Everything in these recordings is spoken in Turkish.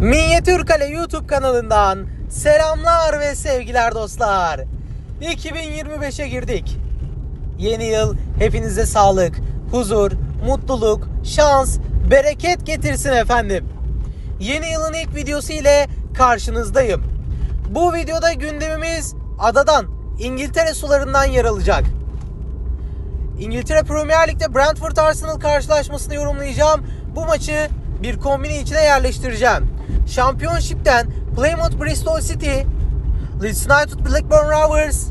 Minyatür Kale YouTube kanalından selamlar ve sevgiler dostlar. 2025'e girdik. Yeni yıl hepinize sağlık, huzur, mutluluk, şans, bereket getirsin efendim. Yeni yılın ilk videosu ile karşınızdayım. Bu videoda gündemimiz adadan, İngiltere sularından yer alacak. İngiltere Premier Lig'de Brentford Arsenal karşılaşmasını yorumlayacağım. Bu maçı bir kombine içine yerleştireceğim. Championship'ten Plymouth Bristol City, Leeds United Blackburn Rovers,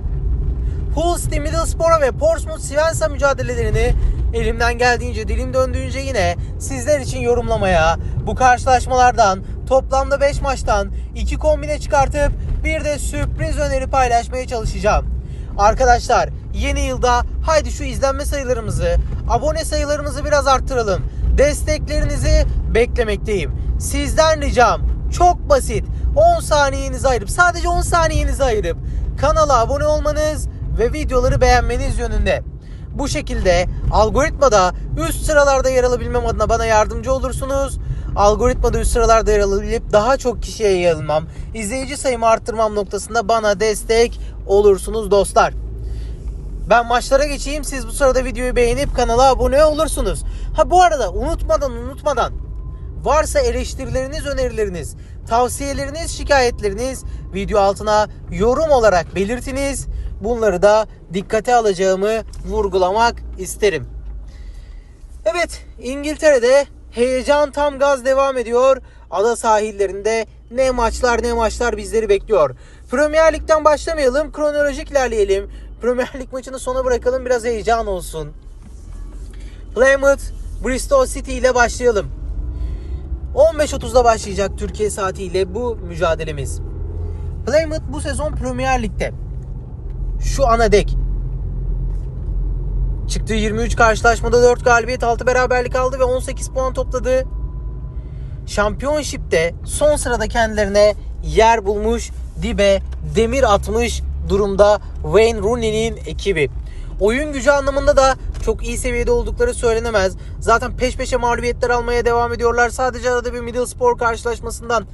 Hull City Middlesbrough ve Portsmouth Swansea mücadelelerini elimden geldiğince dilim döndüğünce yine sizler için yorumlamaya bu karşılaşmalardan toplamda 5 maçtan 2 kombine çıkartıp bir de sürpriz öneri paylaşmaya çalışacağım. Arkadaşlar yeni yılda haydi şu izlenme sayılarımızı, abone sayılarımızı biraz arttıralım. Desteklerinizi beklemekteyim. Sizden ricam çok basit. 10 saniyenizi ayırıp sadece 10 saniyenizi ayırıp kanala abone olmanız ve videoları beğenmeniz yönünde. Bu şekilde algoritmada üst sıralarda yer alabilmem adına bana yardımcı olursunuz. Algoritmada üst sıralarda yer alabilip daha çok kişiye yayılmam, izleyici sayımı arttırmam noktasında bana destek olursunuz dostlar. Ben maçlara geçeyim. Siz bu sırada videoyu beğenip kanala abone olursunuz. Ha bu arada unutmadan unutmadan varsa eleştirileriniz, önerileriniz, tavsiyeleriniz, şikayetleriniz video altına yorum olarak belirtiniz. Bunları da dikkate alacağımı vurgulamak isterim. Evet, İngiltere'de heyecan tam gaz devam ediyor. Ada sahillerinde ne maçlar ne maçlar bizleri bekliyor. Premier Lig'den başlamayalım, kronolojik ilerleyelim. Premier Lig maçını sona bırakalım, biraz heyecan olsun. Plymouth, Bristol City ile başlayalım. 15.30'da başlayacak Türkiye saatiyle bu mücadelemiz. Plymouth bu sezon Premier Lig'de şu ana dek çıktığı 23 karşılaşmada 4 galibiyet 6 beraberlik aldı ve 18 puan topladı. Şampiyonşipte son sırada kendilerine yer bulmuş, dibe demir atmış durumda Wayne Rooney'nin ekibi. Oyun gücü anlamında da çok iyi seviyede oldukları söylenemez. Zaten peş peşe mağlubiyetler almaya devam ediyorlar. Sadece arada bir Middlesbrough karşılaşmasından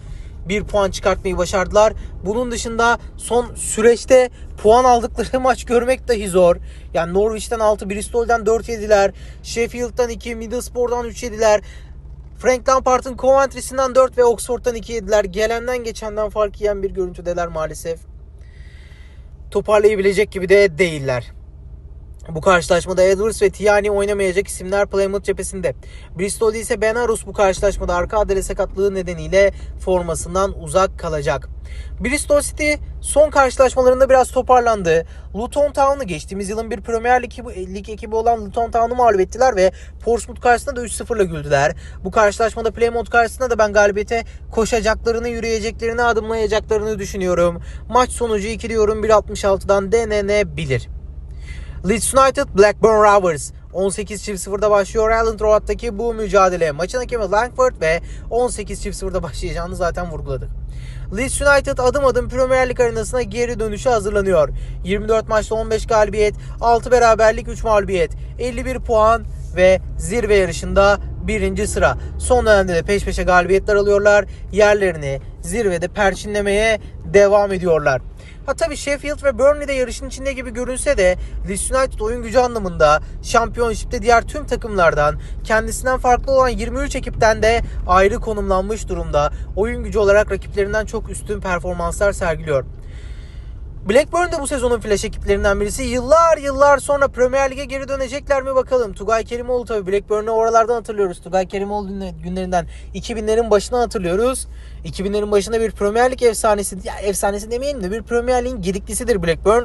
bir puan çıkartmayı başardılar. Bunun dışında son süreçte puan aldıkları maç görmek dahi zor. Yani Norwich'ten 6, Bristol'den 4 yediler. Sheffield'dan 2, Middlesbrough'dan 3 yediler. Frank Lampard'ın Coventry'sinden 4 ve Oxford'dan 2 yediler. Gelenden geçenden fark yiyen bir görüntüdeler maalesef. Toparlayabilecek gibi de değiller. Bu karşılaşmada Edwards ve Tierney oynamayacak isimler Plymouth cephesinde. Bristol ise Ben Arus bu karşılaşmada arka adale sakatlığı nedeniyle formasından uzak kalacak. Bristol City son karşılaşmalarında biraz toparlandı. Luton Town'u geçtiğimiz yılın bir Premier Lig, Lig ekibi olan Luton Town'u mağlup ettiler ve Portsmouth karşısında da 3-0'la güldüler. Bu karşılaşmada Plymouth karşısında da ben galibiyete koşacaklarını, yürüyeceklerini, adımlayacaklarını düşünüyorum. Maç sonucu 2 diyorum 1.66'dan denenebilir. Leeds United Blackburn Rovers 18.00'da başlıyor Island Road'daki bu mücadele. Maçın hakemi Langford ve 18.00'da başlayacağını zaten vurguladık. Leeds United adım adım Premier Lig arenasına geri dönüşe hazırlanıyor. 24 maçta 15 galibiyet, 6 beraberlik, 3 mağlubiyet, 51 puan ve zirve yarışında birinci sıra. Son dönemde de peş peşe galibiyetler alıyorlar. Yerlerini zirvede perçinlemeye devam ediyorlar. Ha tabii Sheffield ve Burnley de yarışın içinde gibi görünse de Leeds United oyun gücü anlamında şampiyonşipte diğer tüm takımlardan kendisinden farklı olan 23 ekipten de ayrı konumlanmış durumda. Oyun gücü olarak rakiplerinden çok üstün performanslar sergiliyor. Blackburn de bu sezonun flash ekiplerinden birisi. Yıllar yıllar sonra Premier Lig'e geri dönecekler mi bakalım. Tugay Kerimoğlu tabii Blackburn'u oralardan hatırlıyoruz. Tugay Kerimoğlu günlerinden 2000'lerin başına hatırlıyoruz. 2000'lerin başında bir Premier Lig efsanesi, ya efsanesi demeyelim de bir Premier Lig'in gediklisidir Blackburn.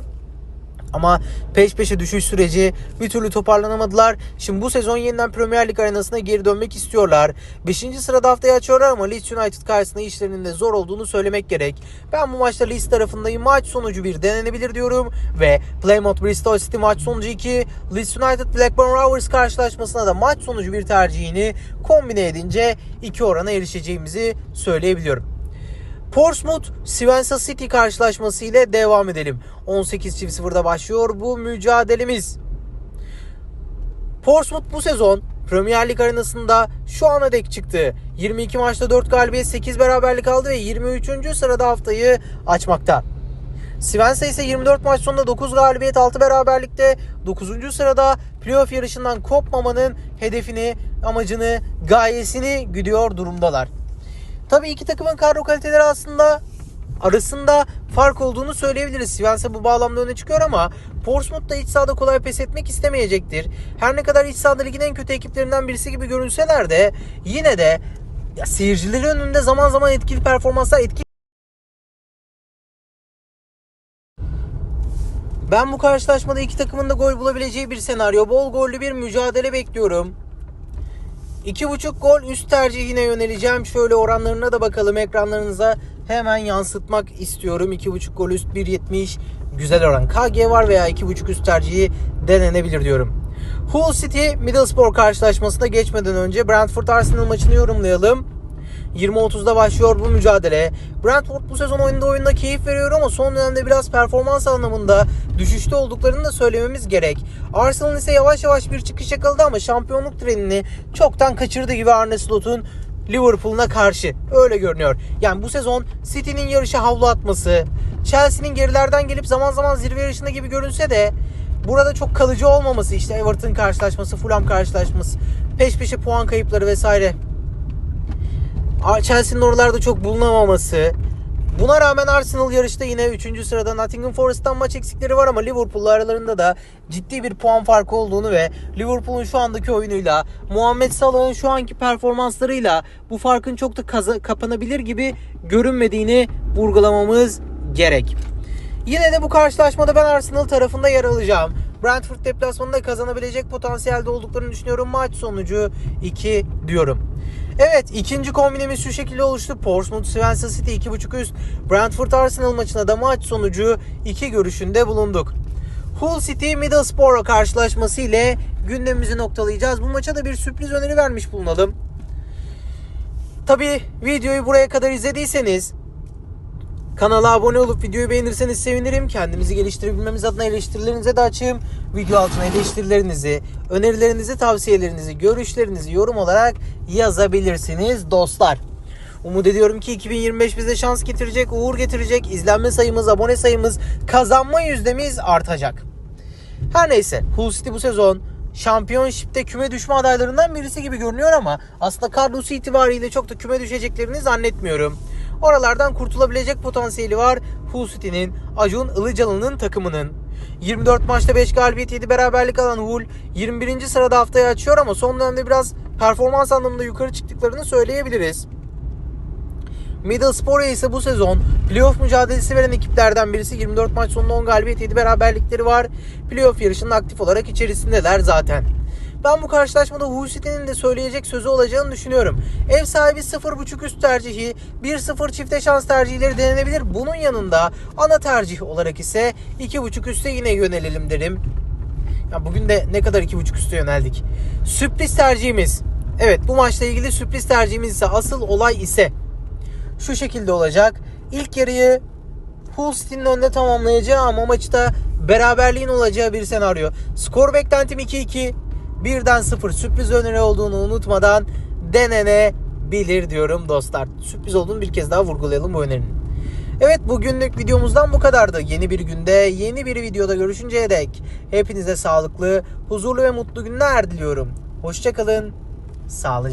Ama peş peşe düşüş süreci bir türlü toparlanamadılar. Şimdi bu sezon yeniden Premier Lig arenasına geri dönmek istiyorlar. 5. sırada haftayı açıyorlar ama Leeds United karşısında işlerinin de zor olduğunu söylemek gerek. Ben bu maçta Leeds tarafındayım. Maç sonucu bir denenebilir diyorum. Ve Plymouth Bristol City maç sonucu 2. Leeds United Blackburn Rovers karşılaşmasına da maç sonucu bir tercihini kombine edince 2 orana erişeceğimizi söyleyebiliyorum. Portsmouth Swansea City karşılaşması ile devam edelim. 18.00'da başlıyor bu mücadelemiz. Portsmouth bu sezon Premier Lig arenasında şu ana dek çıktı. 22 maçta 4 galibiyet 8 beraberlik aldı ve 23. sırada haftayı açmakta. Swansea ise 24 maç sonunda 9 galibiyet 6 beraberlikte 9. sırada playoff yarışından kopmamanın hedefini, amacını, gayesini güdüyor durumdalar. Tabii iki takımın kadro kaliteleri aslında arasında fark olduğunu söyleyebiliriz. Swansea bu bağlamda öne çıkıyor ama Portsmouth da iç sahada kolay pes etmek istemeyecektir. Her ne kadar iç sahada ligin en kötü ekiplerinden birisi gibi görünseler de yine de ya seyircileri önünde zaman zaman etkili performanslar, etkili Ben bu karşılaşmada iki takımın da gol bulabileceği bir senaryo. Bol gollü bir mücadele bekliyorum. 2.5 gol üst tercihine yöneleceğim. Şöyle oranlarına da bakalım ekranlarınıza hemen yansıtmak istiyorum. 2.5 gol üst 1.70 güzel oran. KG var veya 2.5 üst tercihi denenebilir diyorum. Hull City Middlesbrough karşılaşmasına geçmeden önce Brentford Arsenal maçını yorumlayalım. 20.30'da başlıyor bu mücadele. Brentford bu sezon oyunda oyunda keyif veriyor ama son dönemde biraz performans anlamında düşüşte olduklarını da söylememiz gerek. Arsenal ise yavaş yavaş bir çıkış yakaladı ama şampiyonluk trenini çoktan kaçırdı gibi Arne Slot'un Liverpool'una karşı. Öyle görünüyor. Yani bu sezon City'nin yarışa havlu atması, Chelsea'nin gerilerden gelip zaman zaman zirve yarışında gibi görünse de burada çok kalıcı olmaması işte Everton karşılaşması, Fulham karşılaşması, peş peşe puan kayıpları vesaire Chelsea'nin oralarda çok bulunamaması. Buna rağmen Arsenal yarışta yine 3. sırada Nottingham Forest'tan maç eksikleri var ama Liverpool'la aralarında da ciddi bir puan farkı olduğunu ve Liverpool'un şu andaki oyunuyla Muhammed Salah'ın şu anki performanslarıyla bu farkın çok da kaza- kapanabilir gibi görünmediğini vurgulamamız gerek. Yine de bu karşılaşmada ben Arsenal tarafında yer alacağım. Brentford deplasmanında kazanabilecek potansiyelde olduklarını düşünüyorum. Maç sonucu 2 diyorum. Evet ikinci kombinemiz şu şekilde oluştu. Portsmouth Swansea City 2.5 üst. Brentford Arsenal maçına da maç sonucu 2 görüşünde bulunduk. Hull City Middlesbrough karşılaşması ile gündemimizi noktalayacağız. Bu maça da bir sürpriz öneri vermiş bulunalım. Tabi videoyu buraya kadar izlediyseniz Kanala abone olup videoyu beğenirseniz sevinirim. Kendimizi geliştirebilmemiz adına eleştirilerinize de açığım. Video altına eleştirilerinizi, önerilerinizi, tavsiyelerinizi, görüşlerinizi yorum olarak yazabilirsiniz dostlar. Umut ediyorum ki 2025 bize şans getirecek, uğur getirecek. İzlenme sayımız, abone sayımız, kazanma yüzdemiz artacak. Her neyse Hull City bu sezon Şampiyonşipte küme düşme adaylarından birisi gibi görünüyor ama aslında kadrosu itibariyle çok da küme düşeceklerini zannetmiyorum. Oralardan kurtulabilecek potansiyeli var Hull City'nin, Acun Ilıcalı'nın takımının. 24 maçta 5 galibiyet 7 beraberlik alan Hull 21. sırada haftayı açıyor ama son dönemde biraz performans anlamında yukarı çıktıklarını söyleyebiliriz. Middlesbrough ise bu sezon playoff mücadelesi veren ekiplerden birisi 24 maç sonunda 10 galibiyet 7 beraberlikleri var. Playoff yarışının aktif olarak içerisindeler zaten. Ben bu karşılaşmada Hull City'nin de söyleyecek sözü olacağını düşünüyorum. Ev sahibi 0.5 üst tercihi, 1-0 çifte şans tercihleri denenebilir. Bunun yanında ana tercih olarak ise 2.5 üste yine yönelelim derim. Ya bugün de ne kadar 2.5 üste yöneldik. Sürpriz tercihimiz. Evet bu maçla ilgili sürpriz tercihimiz ise asıl olay ise şu şekilde olacak. İlk yarıyı Hull City'nin önünde tamamlayacağı ama maçta beraberliğin olacağı bir senaryo. Skor beklentim 2-2. Birden 0 sürpriz öneri olduğunu unutmadan denenebilir diyorum dostlar. Sürpriz olduğunu bir kez daha vurgulayalım bu önerinin. Evet bugünlük videomuzdan bu kadardı. Yeni bir günde yeni bir videoda görüşünceye dek hepinize sağlıklı, huzurlu ve mutlu günler diliyorum. Hoşçakalın, sağlıcakla.